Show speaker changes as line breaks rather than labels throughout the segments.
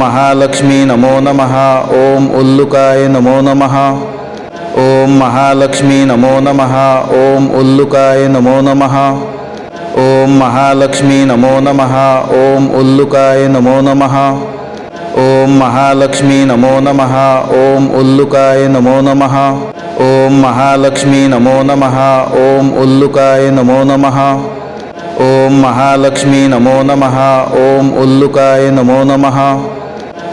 महालक्ष्मी नमो नमः ओम उल्लुकाय नमो नमः ओम महालक्ष्मी नमो नमः ओम उल्लुकाय नमो नमः ओम महालक्ष्मी नमो नमः ओम उल्लुकाय नमो नमः ओम महालक्ष्मी नमो नमः ओम उल्लुकाय नमो नमः ओम महालक्ष्मी नमो नमः ओम उल्लुकाय नमो नमः ओम महालक्ष्मी नमो नमः ओम उल्लुकाय नमो नमः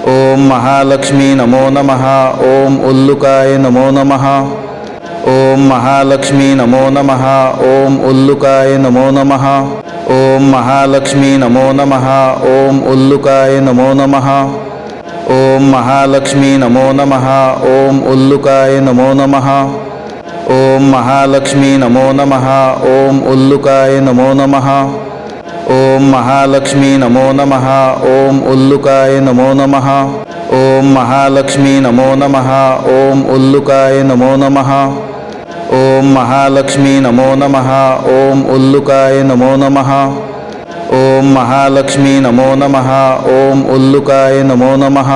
ఓం మహాలక్ష్మీ నమో నమ ఓం ఉల్లుకాయ నమో నమ ఓం మహాలక్ష్మీ నమో నమ ఓం ఉల్లుకాయ నమో నమ ఓం మహాలక్ష్మీ నమో నమ ఓం ఉల్లుకాయ నమో నమ ఓం మహాలక్ష్మీ నమో నమ ఓం ఉల్లుకాయ నమో నమ ఓం మహాలక్ష్మీ నమో నమ ఓం ఉల్లుకాయ నమో నమ ओम महालक्ष्मी नमो नमः ओम उल्लुकाय नमो नमः ओम महालक्ष्मी नमो नमः ओम उल्लुकाय नमो नमः ओम महालक्ष्मी नमो नमः ओम उल्लुकाय नमो नमः ओम महालक्ष्मी नमो नमः ओम उल्लुकाय नमो नमः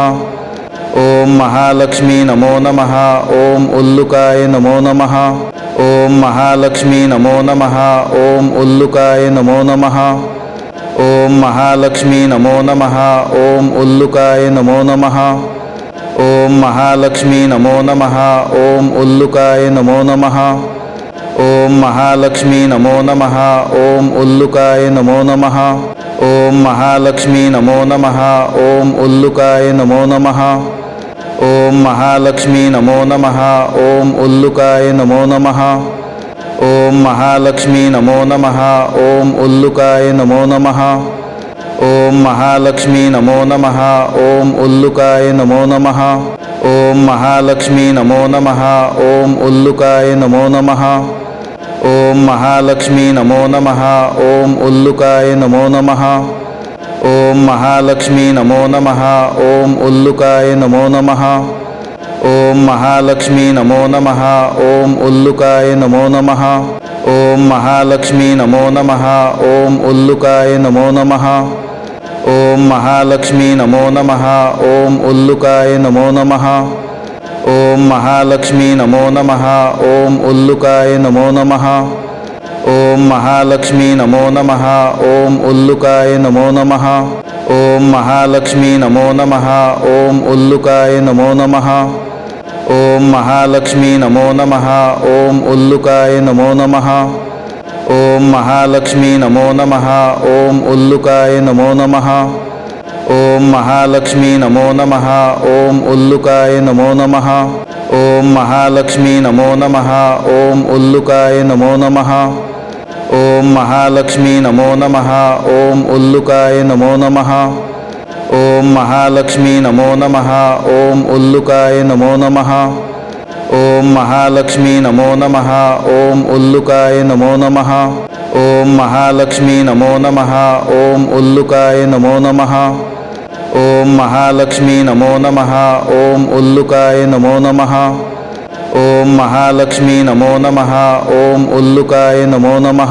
ओम महालक्ष्मी नमो नमः ओम उल्लुकाय नमो नमः ओम महालक्ष्मी नमो नमः ओम उल्लुकाय नमो नमः ఓం మహాలక్ష్మీ నమో నమ ఓం ఉల్లుకాయ నమో నమ ఓం మహాలక్ష్మీ నమో నమ ఓం ఉల్లుకాయ నమో నమ ఓం మహాలక్ష్మీ నమో నమ ఓం ఉల్లుకాయ నమో నమ ఓం మహాలక్ష్మీ నమో నమ ఓం ఉల్లుకాయ నమో నమ ఓం మహాలక్ష్మీ నమో నమ ఓం ఉల్లుకాయ నమో నమ ఓం మహాలక్ష్మీ నమో నమ ఓం ఉల్లుకాయ నమో నమ ఓం మహాలక్ష్మీ నమో నమ ఓం ఉల్లుకాయ నమో నమ ఓం మహాలక్ష్మీ నమో నమ ఓం ఉల్లుకాయ నమో నమ ఓం మహాలక్ష్మీ నమో నమ ఓం ఉల్లుకాయ నమో నమ ఓం మహాలక్ష్మీ నమో నమ ఓం ఉల్లుకాయ నమో నమ ओम महालक्ष्मी नमो नमः ओम उल्लुकाय नमो नमः ओम महालक्ष्मी नमो नमः ओम उल्लुकाय नमो नमः ओम महालक्ष्मी नमो नमः ओम उल्लुकाय नमो नमः ओम महालक्ष्मी नमो नमः ओम उल्लुकाय नमो नमः ओम महालक्ष्मी नमो नमः ओम उल्लुकाय नमो नमः ओम महालक्ष्मी नमो नमः ओम उल्लुकाय नमो नमः ఓం మహాలక్ష్మీ నమో నమ ఓం ఉల్లుకాయ నమో నమ ఓం మహాలక్ష్మీ నమో నమ ఓం ఉల్లుకాయ నమో నమ ఓం మహాలక్ష్మీ నమో నమ ఓం ఉల్లుకాయ నమో నమ ఓం మహాలక్ష్మీ నమో నమ ఓం ఉల్లుకాయ నమో నమ ఓం మహాలక్ష్మీ నమో నమ ఓం ఉల్లుకాయ నమో నమ ఓం మహాలక్ష్మి నమో నమ ఓం ఉల్లుకాయ నమో నమ ఓం మహాలక్ష్మి నమో నమ ఓం ఉల్లుకాయ నమో నమ ఓం మహాలక్ష్మి నమో నమ ఓం ఉల్లుకాయ నమో నమ ఓం మహాలక్ష్మి నమో నమ ఓం ఉల్లుకాయ నమో నమ ఓం మహాలక్ష్మి నమో నమ ఓం ఉల్లుకాయ నమో నమ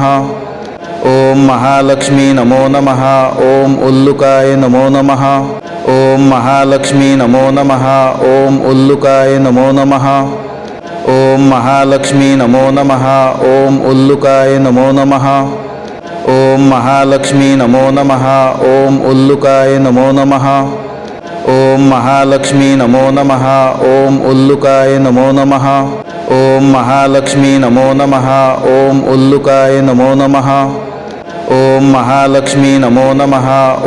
ओम महालक्ष्मी नमो नमः ओम उल्लुकाय नमो नमः ओम महालक्ष्मी नमो नमः ओम उल्लुकाय नमो नमः ओम महालक्ष्मी नमो नमः ओम उल्लुकाय नमो नमः ओम महालक्ष्मी नमो नमः ओम उल्लुकाय नमो नमः ओम महालक्ष्मी नमो नमः ओम उल्लुकाय नमो नमः ओम महालक्ष्मी नमो नमः ओम उल्लुकाय नमो नमः ఓం మహాలక్ష్మీ నమో నమ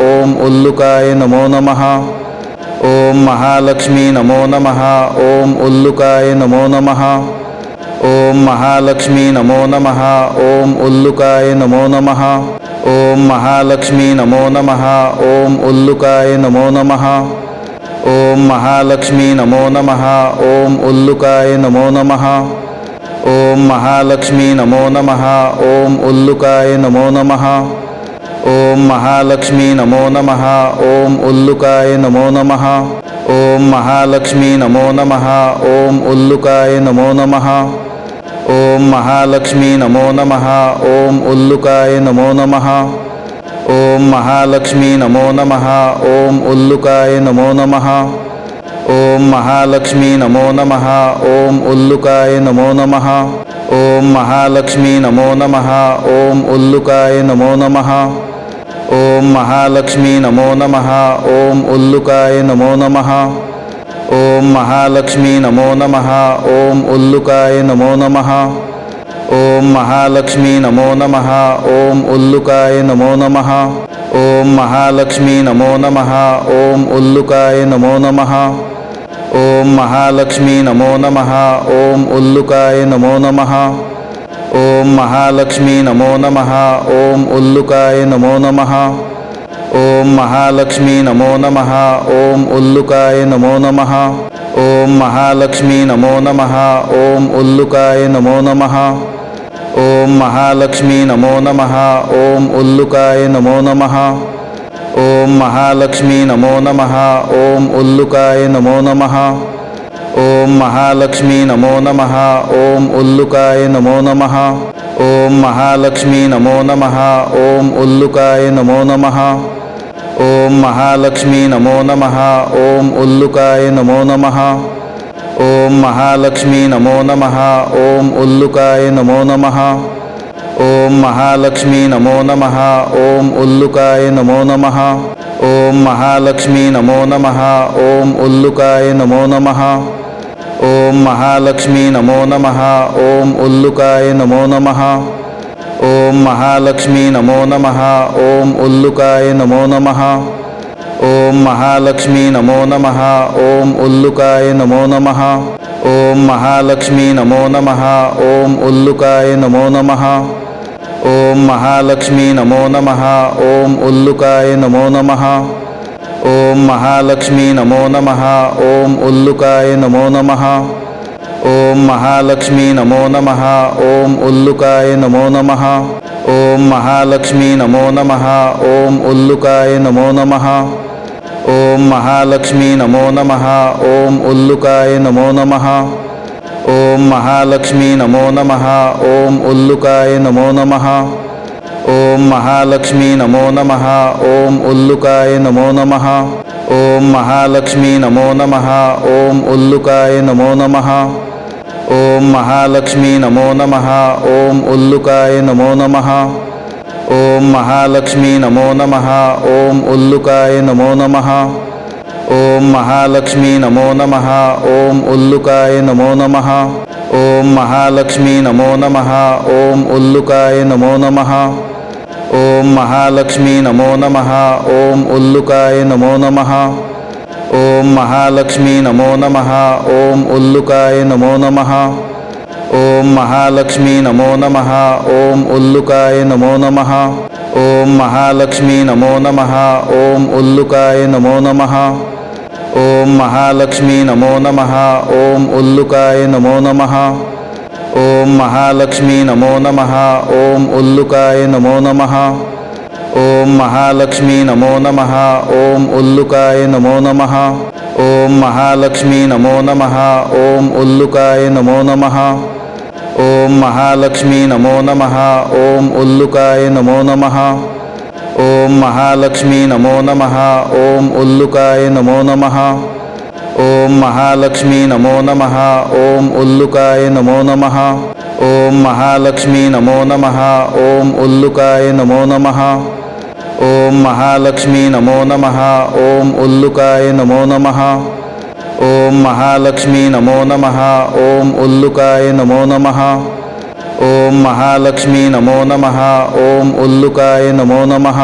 ఓం ఉల్లుకాయ నమో నమ ఓం మహాలక్ష్మీ నమో నమ ఓం ఉల్లుకాయ నమో నమ ఓం మహాలక్ష్మీ నమో నమ ఓం ఉల్లుకాయ నమో నమ ఓం మహాలక్ష్మీ నమో నమ ఓం ఉల్లుకాయ నమో నమ ఓం మహాలక్ష్మీ నమో నమ ఓం ఉల్లుకాయ నమో నమ ओम महालक्ष्मी नमो नमः ओम उल्लुकाय नमो नमः ओम महालक्ष्मी नमो नमः ओम उल्लुकाय नमो नमः ओम महालक्ष्मी नमो नमः ओम उल्लुकाय नमो नमः ओम महालक्ष्मी नमो नमः ओम उल्लुकाय नमो नमः ओम महालक्ष्मी नमो नमः ओम उल्लुकाय नमो नमः ओम महालक्ष्मी नमो नमः ओम उल्लुकाय नमो नमः ओम महालक्ष्मी नमो नमः ओम उल्लुकाय नमो नमः ओम महालक्ष्मी नमो नमः ओम उल्लुकाय नमो नमः ओम महालक्ष्मी नमो नमः ओम उल्लुकाय नमो नमः ओम महालक्ष्मी नमो नमः ओम उल्लुकाय नमो नमः ओम महालक्ष्मी नमो नमः ओम उल्लुकाय नमो नमः ఓం మహాలక్ష్మీ నమో నమ ఓం ఉల్లుకాయ నమో నమ ఓం మహాలక్ష్మీ నమో నమ ఓం ఉల్లుకాయ నమో నమ ఓం మహాలక్ష్మీ నమో నమ ఓం ఉల్లుకాయ నమో నమ ఓం మహాలక్ష్మీ నమో నమ ఓం ఉల్లుకాయ నమో నమ ఓం మహాలక్ష్మీ నమో నమ ఓం ఉల్లుకాయ నమో నమ ఓం మహాలక్ష్మి నమో నమ ఓం ఉల్లుకాయ నమో నమ ఓం మహాలక్ష్మి నమో నమ ఓం ఉల్లుకాయ నమో నమ ఓం మహాలక్ష్మి నమో నమ ఓం ఉల్లుకాయ నమో నమ ఓం మహాలక్ష్మి నమో నమ ఓం ఉల్లుకాయ నమో నమ ఓం మహాలక్ష్మి నమో నమ ఓం ఉల్లుకాయ నమో నమ ओम महालक्ष्मी नमो नमः ओम उल्लुकाय नमो नमः ओम महालक्ष्मी नमो नमः ओम उल्लुकाय नमो नमः ओम महालक्ष्मी नमो नमः ओम उल्लुकाय नमो नमः ओम महालक्ष्मी नमो नमः ओम उल्लुकाय नमो नमः ओम महालक्ष्मी नमो नमः ओम उल्लुकाय नमो नमः ओम महालक्ष्मी नमो नमः ओम उल्लुकाय नमो नमः ఓం మహాలక్ష్మీ నమో నమ ఓం ఉల్లుకాయ నమో నమ ఓం మహాలక్ష్మీ నమో నమ ఓం ఉల్లుకాయ నమో నమ ఓం మహాలక్ష్మీ నమో నమ ఓం ఉల్లుకాయ నమో నమ ఓం మహాలక్ష్మీ నమో నమ ఓం ఉల్లుకాయ నమో నమ ఓం మహాలక్ష్మీ నమో నమ ఓం ఉల్లుకాయ నమో నమ ఓం మహాలక్ష్మి నమో నమ ఓం ఉల్లుకాయ నమో నమ ఓం మహాలక్ష్మి నమో నమ ఓం ఉల్లుకాయ నమో నమ ఓం మహాలక్ష్మి నమో నమ ఓం ఉల్లుకాయ నమో నమ ఓం మహాలక్ష్మి నమో నమ ఓం ఉల్లుకాయ నమో నమ ఓం మహాలక్ష్మి నమో నమ ఓం ఉల్లుకాయ నమో నమ ओम महालक्ष्मी नमो नमः ओम उल्लुकाय नमो नमः ओम महालक्ष्मी नमो नमः ओम उल्लुकाय नमो नमः ओम महालक्ष्मी नमो नमः ओम उल्लुकाय नमो नमः ओम महालक्ष्मी नमो नमः ओम उल्लुकाय नमो नमः ओम महालक्ष्मी नमो नमः ओम उल्लुकाय नमो नमः ओम महालक्ष्मी नमो नमः ओम उल्लुकाय नमो नमः ఓం మహాలక్ష్మి నమో నమ ఓం ఉల్లుకాయ నమో నమ ఓం మహాలక్ష్మి నమో నమ ఓం ఉల్లుకాయ నమో నమ ఓం మహాలక్ష్మి నమో నమ ఓం ఉల్లుకాయ నమో నమ ఓం మహాలక్ష్మి నమో నమ ఓం ఉల్లుకాయ నమో నమ ఓం మహాలక్ష్మి నమో నమ ఓం ఉల్లుకాయ నమో నమ ఓం మహాలక్ష్మి నమో నమ ఓం ఉల్లుకాయ నమో నమ ఓం మహాలక్ష్మి నమో నమ ఓం ఉల్లుకాయ నమో నమ ఓం మహాలక్ష్మి నమో నమ ఓం ఉల్లుకాయ నమో నమ ఓం మహాలక్ష్మి నమో నమ ఓం ఉల్లుకాయ నమో నమ ఓం మహాలక్ష్మి నమో నమ ఓం ఉల్లుకాయ నమో నమ ओम महालक्ष्मी नमो नमः ॐ उल्लुकाय नमो नमः।